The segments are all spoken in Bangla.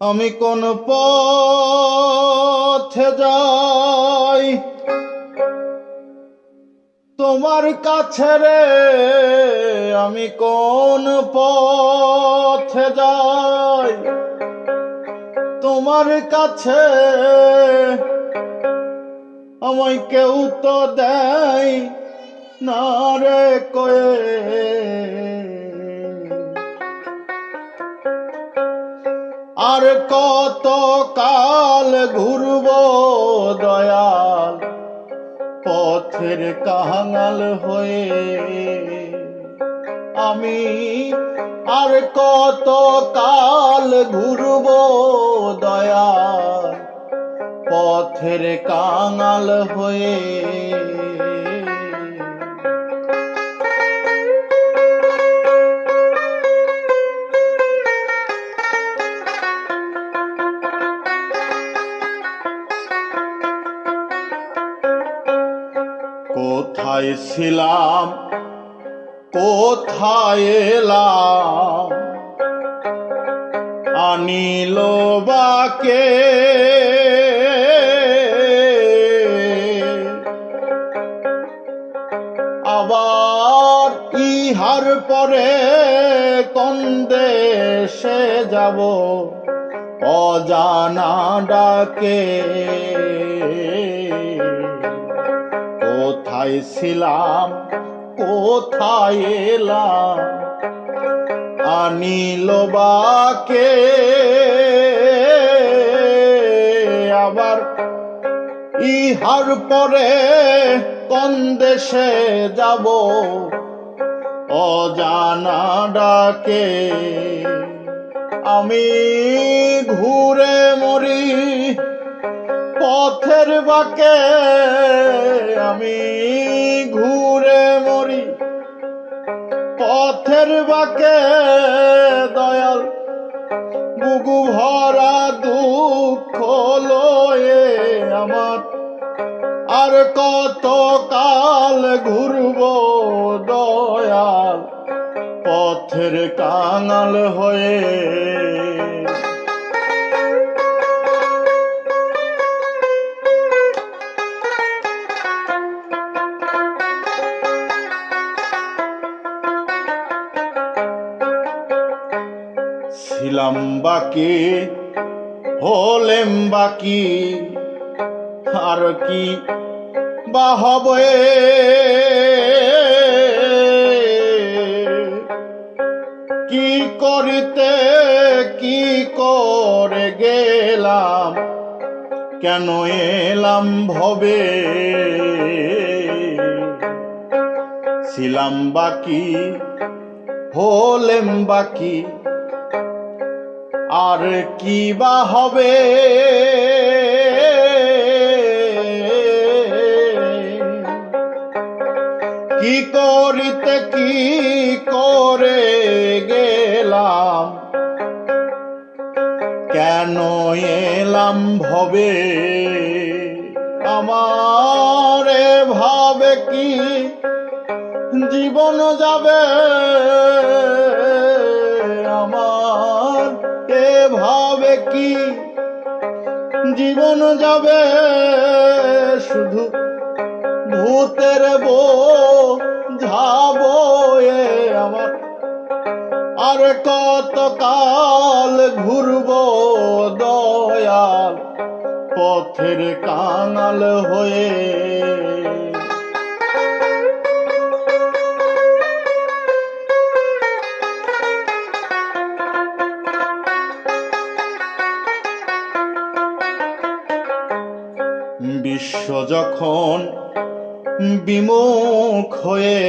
আমি কোন পথে যাই। তোমার কাছে রে, আমি কোন পথে যাই। তোমার কাছে আমায় কেউ তো দেয় না রে কয়ে। আর কত কাল ঘুরব দয়াল? পথের কাহাঙাল হয়ে আমি আর কত কাল ঘুরব দয়াল? পথের কাঙাল হয়ে কোথায় ছিলাম? কোথায় এলাম? আনিল বাকে। আবার ইহার পরে কোন দেশে যাব? অজানা ডাকে। কোথায় ছিলাম কোথায় এলাম? আনিল বাকে আবার ইহার পরে কোন দেশে যাব? অজানা ডাকে আমি ঘুরে মরি পথের বাকে আমি ঘুরে মরি। পথের বাকে দয়াল বুগু ভরা দুঃখ লয়ে আমার। আর কত কাল ঘুরব দয়াল, পথের কাঙাল হয়ে ছিলাম বাকি, হলেম বাকি। আর কি বা হবে? কি করিতে, কি করে গেলাম? কেন এলাম ভবে? ছিলাম বাকি, হলেম বাকি। আর কি বা হবে? কি করিতে, কি করে গেলাম? কেন এলাম ভবে? আমার ভাবে কি? জীবন যাবে? এভাবে কি? জীবন যাবে শুধু ভূতের বো এ আমার। আর কত কাল ঘুরবো দয়াল পথের কাঙাল হয়ে বিশ্ব যখন বিমুখ হয়ে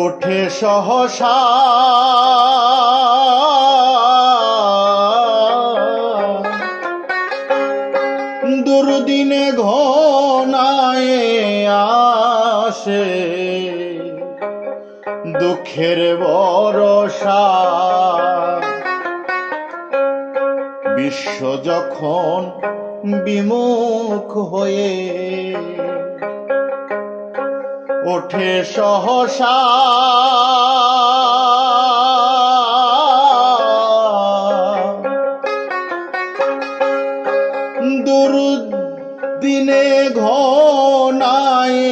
ওঠে সহসা দুর্দিনে ঘনায় আসে দুঃখের বরসা বিশ্ব যখন বিমুখ হয়ে ওঠে সহসা দুর্দিনে ঘনায়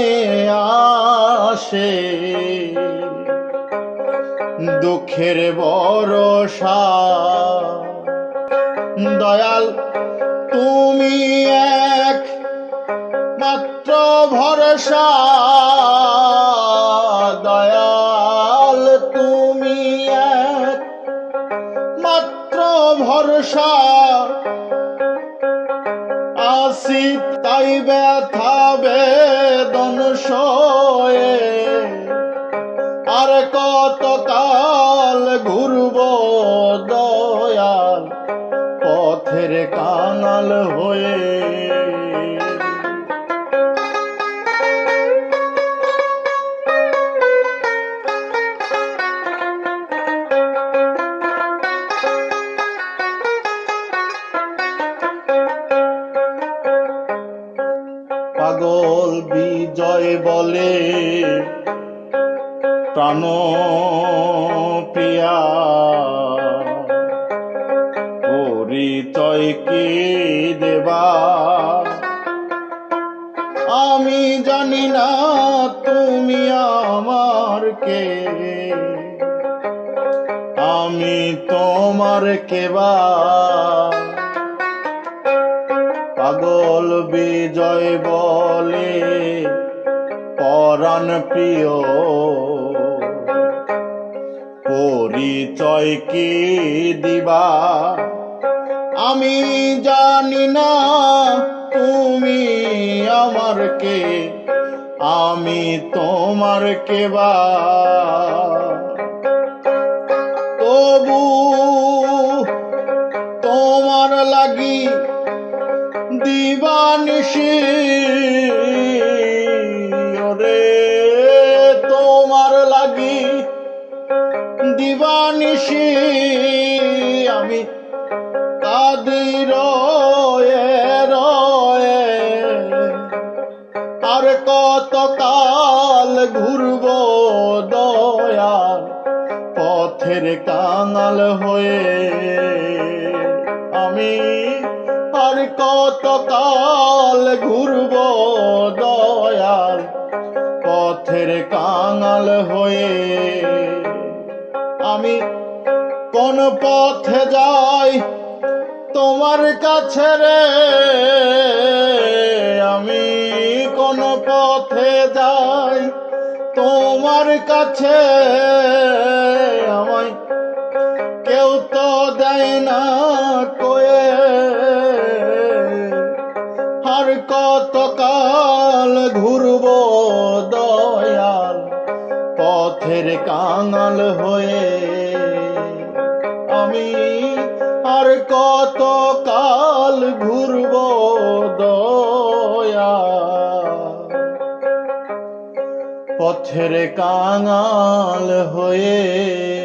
আসে। দুঃখের বরসা দয়াল, তুমি এক মাত্র ভরসা। দয়াল, তুমি এক মাত্র ভরসা। আসি তাই ব্যথা বেদন সয়ে আর কত কাল ঘুরব দয়াল কাঙাল হয়ে। পাগল বিজয় বলে প্রাণ প্রিয়া। পরিচয় কি দেবা? আমি জানি না তুমি আমার কে। আমি তোমার কেবা পাগল বিজয় বলে পরাণ প্রিয়। পরিচয় কি দিবা? আমি জানি না তুমি আমার কে, আমি তোমার কে বা। তবু তোমার লাগি দিবানিশি, ওরে তোমার লাগি দিবানিশি। কাদি রয়ে রয়ে। আর কত কাল ঘুরব দয়াল, পথের কাঙাল হয়ে। আমি আর কত কাল ঘুরব দয়াল, পথের কাঙাল হয়ে। আমি কোন পথে যাই তোমার কাছে রে, আমি কোন পথে যাই। তোমার কাছে আমায় কেউ তো দেয় না কয়ে। আর কত কাল ঘুরব দয়াল, পথের কাঙাল হয়ে কত কাল ঘুরব দয়া। পথের কাঙাল হয়ে